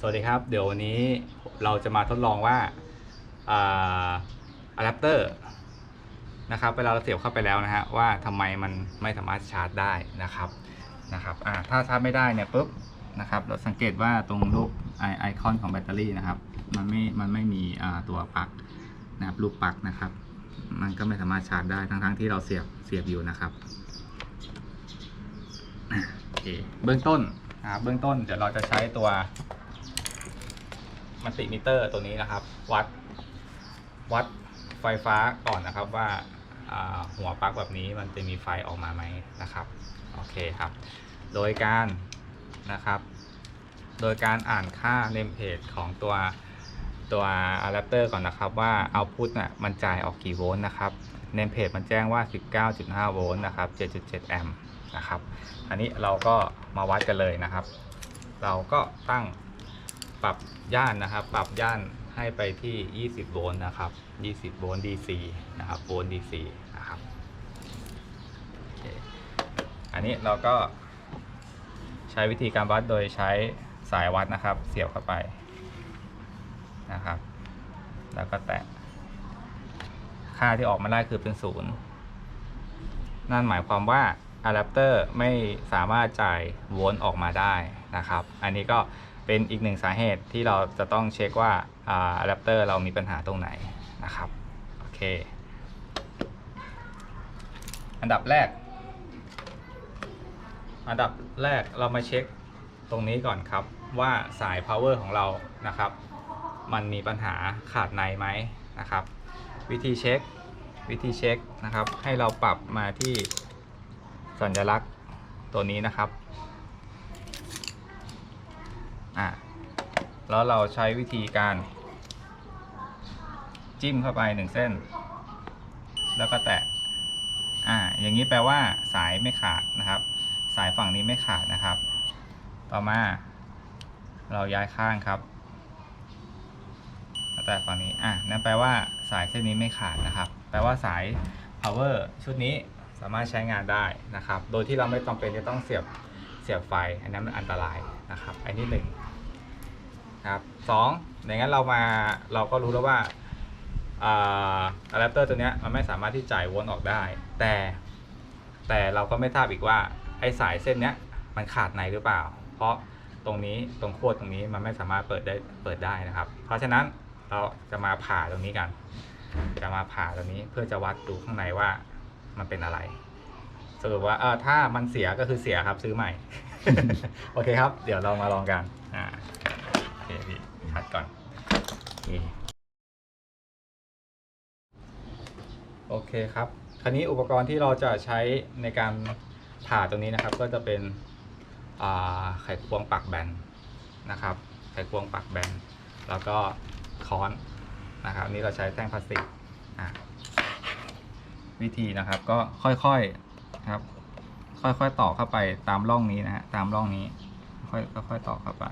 สวัสดีครับ เดี๋ยววันนี้เราจะมาทดลองว่าอะแดปเตอร์นะครับเวลาเราเสียบเข้าไปแล้วนะฮะว่าทำไมมันไม่สามารถชาร์จได้นะครับนะครับอ่าถ้าชาร์จไม่ได้เนี่ยปุ๊บนะครับเราสังเกตว่าตรงรูปไอไอคอนของแบตเตอรี่นะครับ มันไม่มันไม่มีตัวปลั๊กนะครับลูกปลั๊กนะครับ มันก็ไม่สามารถชาร์จได้ทั้งๆที่เราเสียบเสียบอยู่นะครับโอเคเบื้องต้นนะครับเบื้องต้นเดี๋ยวเราจะใช้ตัว มัลติมิเตอร์ตัวนี้นะครับ วัดวัดไฟฟ้าก่อนนะครับว่าาหัวปลั๊กแบบนี้มันจะมีไฟออกมาไหมนะครับโอเคครับ โดยการนะครับ โดยการอ่านค่าเนมเพจของตัวตัวอะแดปเตอร์ก่อนนะครับว่าเอาพุตน่ะมันจ่ายออกกี่โวลต์นะครับเนมเพจมันแจ้งว่า 19.5 โวลต์นะครับ7.7 แอมป์นะครับ อันนี้เราก็มาวัดกันเลยนะครับ เราก็ตั้ง ปรับย่านนะครับ ปรับย่านให้ไปที่ 20 โวลต์นะครับ 20 โวลต์ DC นะครับ โวลต์ DC นะครับอันนี้เราก็ใช้วิธีการวัดโดยใช้สายวัดนะครับ เสียบเข้าไปนะครับ แล้วก็แตะ ค่าที่ออกมาได้คือเป็นศูนย์นั่นหมายความว่าอะแดปเตอร์ไม่สามารถจ่ายโวลต์ออกมาได้นะครับ อันนี้ก็ เป็นอีกหนึ่งสาเหตุที่เราจะต้องเช็คว่าอะแดปเตอร์เรามีปัญหาตรงไหนนะครับโอเค อันดับแรก อันดับแรกเรามาเช็คตรงนี้ก่อนครับว่าสาย power ของเรานะครับ มันมีปัญหาขาดในไหมนะครับ วิธีเช็ควิธีเช็คนะครับ ให้เราปรับมาที่สัญลักษณ์ตัวนี้นะครับ อะแล้วเราใช้วิธีการ จิ้มเข้าไปหนึ่งเส้น แล้วก็แตะอ่าอย่างนี้แปลว่าสายไม่ขาดนะครับ สายฝั่งนี้ไม่ขาดนะครับ ต่อมา เราย้ายข้างครับแต่ฝั่งนี้อะนั่นแปลว่าสายเส้นนี้ไม่ขาดนะครับ แปลว่าสาย power ชุดนี้สามารถใช้งานได้นะครับ โดยที่เราไม่จำเป็นจะต้องเสียบเสียบไฟ อันนั้นมันอันตรายนะครับ อันนี้หนึ่ง ครับสองอย่างนั้นเรามาเราก็รู้แล้วว่าอะแดปเตอร์ตัวนี้มันไม่สามารถที่จ่ายวลต์ออกได้ แต่แต่เราก็ไม่ทราบอีกว่าไอ้สายเส้นเนี้ยมันขาดในหรือเปล่า เพราะตรงนี้ตรงขั้วตรงนี้มันไม่สามารถเปิดได้เปิดได้นะครับ เพราะฉะนั้นเราจะมาผ่าตรงนี้กัน จะมาผ่าตรงนี้เพื่อจะวัดดูข้างในว่ามันเป็นอะไรสรุปว่าเออถ้ามันเสียก็คือเสียครับซื้อใหม่ โอเคครับ เดี๋ยวเรามาลองกันอ่า เคพี่ชัดก่อนโอเคโอเคครับ คราวนี้อุปกรณ์ที่เราจะใช้ในการผ่าตรงนี้นะครับ ก็จะเป็นไขควงปักแบนนะครับ ไขควงปักแบน แล้วก็ค้อนนะครับนี้เราใช้แท่งพลาสติกวิธีนะครับก็ค่อยๆครับ ค่อยๆต่อเข้าไปตามร่องนี้นะฮะตามร่องนี้ ค่อยๆต่อเข้าไป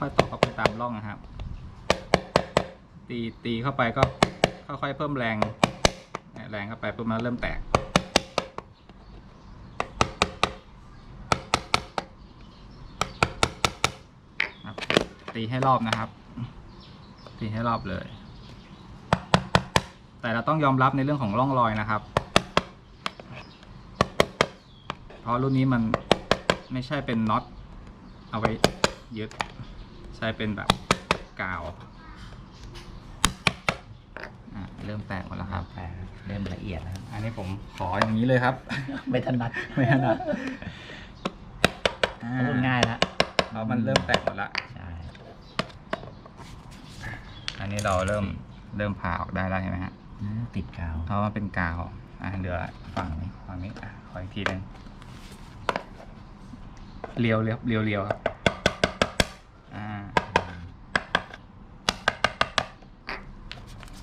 ค่อยๆต่อเข้าไปตามร่องนะครับ ตีตีเข้าไปก็ค่อยๆเพิ่มแรงแรงเข้าไปปุ๊บมันเริ่มแตก ตีให้รอบนะครับ ตีให้รอบเลย แต่เราต้องยอมรับในเรื่องของร่องรอยนะครับ เพราะรุ่นนี้มันไม่ใช่เป็นน็อตเอาไว้ยึด ใช้เป็นแบบกาวอะเริ่มแตกหมดแล้วครับ แต่เริ่มละเอียดนะครับ อันนี้ผมขออย่างนี้เลยครับ ไม่ถนัดไม่ถนัดอ่าพูดง่ายละเพราะมันเริ่มแตกหมดละ ใช่อันนี้เราเริ่มเริ่มผ่าออกได้แล้วใช่ไหมฮะอืมติดกาวเพราะว่าเป็นกาวอ่าเหลือฝั่งนี้ฝั่งนี้อะขออีกทีหนึงเรียวเรียวเรียวเรียวครับ อ่า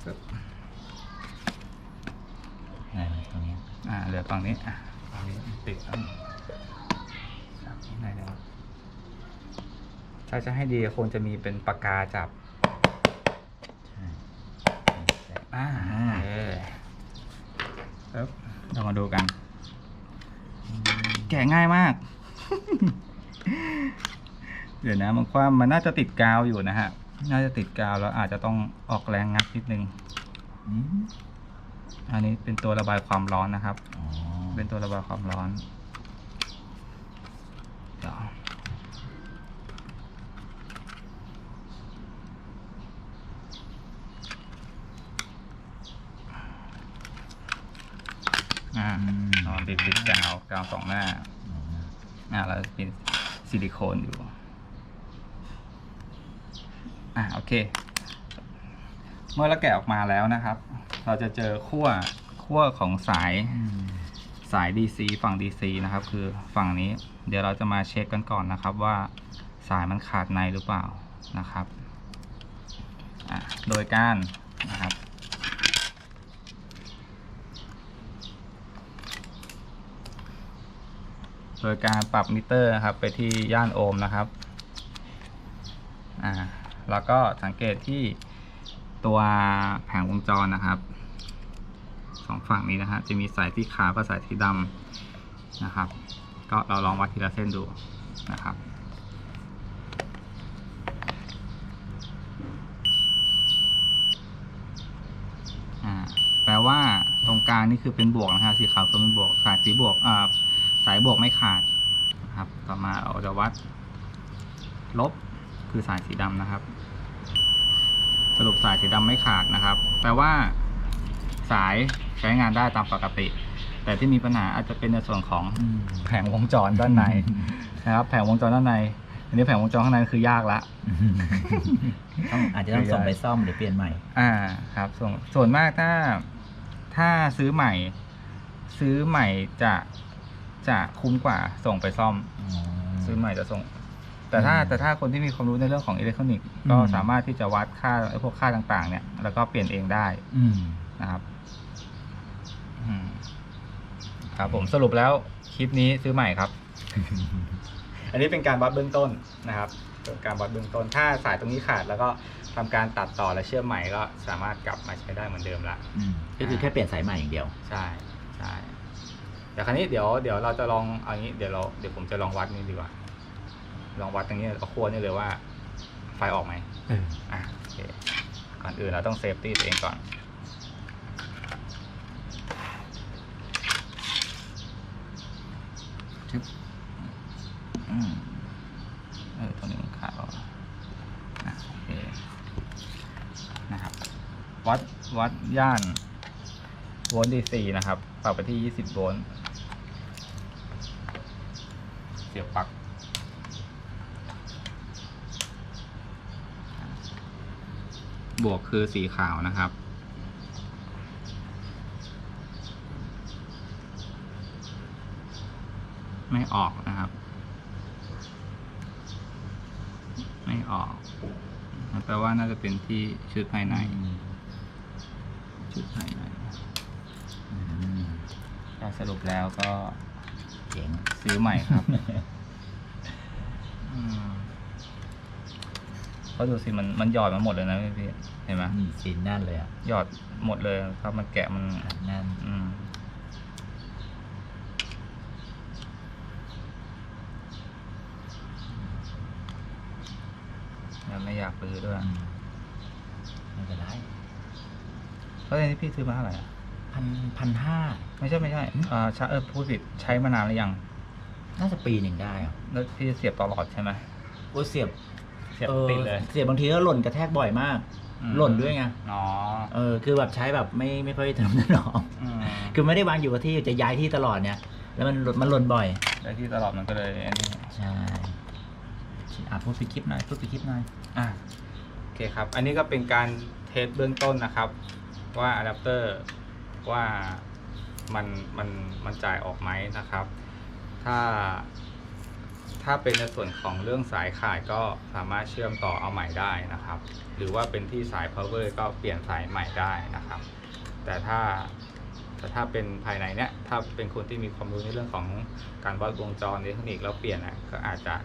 ปึ๊บ นั่นตรงนี้ อ่า เหลือฝั่งนี้อะฝั่งนี้ติดแล้วไหนแล้วถ้าจะให้ดีควรจะมีเป็นปากกาจับใช่อ่าโอเคปึ๊บเรามาดูกัน แกะง่ายมาก เดี๋ยวนะมันความมันน่าจะติดกาวอยู่นะฮะ น่าจะติดกาวแล้วอาจจะต้องออกแรงงัดนิดนึง อืมอันนี้เป็นตัวระบายความร้อนนะครับอ๋อเป็นตัวระบายความร้อนเดี๋ยวอ่าอ๋อติดติดกาวกาวสองหน้าอ๋ออ่าแล้วเป็นซิลิโคนอยู่อ่าโอเค เมื่อเราแกะออกมาแล้วนะครับ เราจะเจอขั้วขั้วของสายสาย DC ฝั่ง DC นะครับ คือฝั่งนี้ เดี๋ยวเราจะมาเช็คกันก่อนนะครับว่าสายมันขาดในหรือเปล่านะครับโดยการนะครับโดยการปรับมิเตอร์นะครับไปที่ย่านโอห์มนะครับ อ่า แล้วก็สังเกตที่ตัวแผงวงจรนะครับ องฝั่งนี้นะฮะจะมีสายสีขาวกับสายสีดำนะครับ ก็เราลองวัดทีละเส้นดูนะครับแปลว่าตรงกลางนี่คือเป็นบวกนะฮะสีขาวคือเป็นบวกสายสีบวกสายบวกไม่ขาดนะครับ ต่อมาเราจะวัด ลบคือสายสีดำนะครับ สรุปสายสีดำไม่ขาดนะครับ แปลว่า สายใช้งานได้ตามปกติ แต่ที่มีปัญหาอาจจะเป็นในส่วนของอืมแผงวงจรด้านในนะครับ แผงวงจรด้านในอันนี้แผงวงจรข้างในคือยากละ ต้องอาจจะต้องส่งไปซ่อมหรือเปลี่ยนใหม่ อ่าครับส่วนส่วนมากถ้าถ้าซื้อใหม่ ซื้อใหม่จะจะคุ้มกว่าส่งไปซ่อมอ๋อซื้อใหม่จะส่ง แต่ถ้าอืมแต่ถ้าคนที่มีความรู้ในเรื่องของอิเล็กทรอนิกส์ก็อืมสามารถที่จะวัดค่าไอ้พวกค่าต่าง ๆ เนี่ย แล้วก็เปลี่ยนเองได้อืมนะครับอืม ครับผมสรุปแล้วคลิปนี้ซื้อใหม่ครับ อันนี้เป็นการวัดเบื้องต้นนะครับเป็นการวัดเบื้องต้น ถ้าสายตรงนี้ขาดแล้วก็ทำการตัดต่อและเชื่อมใหม่ก็สามารถกลับมาใช้ได้เหมือนเดิมละอืมก็คือแค่เปลี่ยนสายใหม่อย่างเดียว ใช่ใช่เดี๋ยวคราวนี้เดี๋ยวเดี๋ยวเราจะลองเอางี้เดี๋ยวเราเดี๋ยวผมจะลองวัดนี่ดีกว่า ลองวัดตรงนี้เอาขั้วนี่เลยว่า ไฟออกไหมเอออะโอเคก่อนอื่นเราต้องเซฟตี้ตัวเองก่อน ชึบอืมเออตรงนี้มันขาดแล้วอะโอเคนะครับ วัดวัดย่านโวลต์ดีซีนะครับปรับไปที่20โวลต์เสียบปลั๊กบวกคือสีขาวนะครับ ไม่ออกนะครับ ไม่ออกมันแปลว่าน่าจะเป็นที่ชุดภายใน ชุดภายในอืมก็สรุปแล้วก็เจ๋งซื้อใหม่ครับอืมเขาะดูสิมันมันหยอดมาหมดเลยนะพี่เห็นไหมนี่ซีนแน่นเลยอะหยอดหมดเลยครับมันแกะมันแน่นอืม แล้วไม่อยากซื้อด้วยอืมไม่เป็นไรเพราะอันนี้พี่ซื้อมาเท่าไหร่อะพันพันห้า ไม่ใช่ไม่ใช่อ่าใช้เออพูดผิดใช้มานานหรือยังน่าจะปีหนึ่งได้อะแล้วพี่เสียบตลอดใช่ไหมโอ้เสียบเสียบออติดเลยเสียบบางทีก็หล่นกระแทกบ่อยมาก อืมหล่นด้วยไง อ๋อเออ คือแบบใช้แบบไม่ไม่ค่อยถนอมถนอมอืมคือไม่ได้วางอยู่กับที่จะย้ายที่ตลอดเนี่ย แล้วมันหล่นมันหล่นบ่อยแล้วที่ตลอดมันก็เลยอันนี้ ใช่ อะพูดไปคลิปหน่อยพูดไปคลิปหน่อยอะโอเคครับ อันนี้ก็เป็นการเทสเบื้องต้นนะครับ ว่าอะแดปเตอร์ว่ามันมันมันจ่ายออกไหมนะครับ ถ้า ถ้าเป็นในส่วนของเรื่องสายขาดก็สามารถเชื่อมต่อเอาใหม่ได้นะครับ หรือว่าเป็นที่สาย power ก็เปลี่ยนสายใหม่ได้นะครับ แต่ถ้าแต่ถ้าเป็นภายในเนี้ยถ้าเป็นคนที่มีความรู้ในเรื่องของการวัดวงจรอิเล็กทรอนิกส์แล้วเปลี่ยนนะก็อาจจะ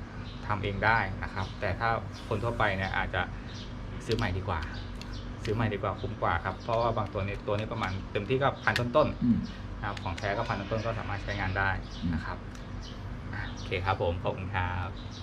ทำเองได้นะครับ แต่ถ้าคนทั่วไปเนี่ยอาจจะซื้อใหม่ดีกว่า ซื้อใหม่ดีกว่าคุ้มกว่าครับเพราะว่าบางตัวนี้ตัวนี้ประมาณเต็มที่ก็พันต้นอืมๆนะครับของแท้ก็พันต้นๆก็สามารถใช้งานได้นะครับอะโอเคครับผมขอบคุณครับ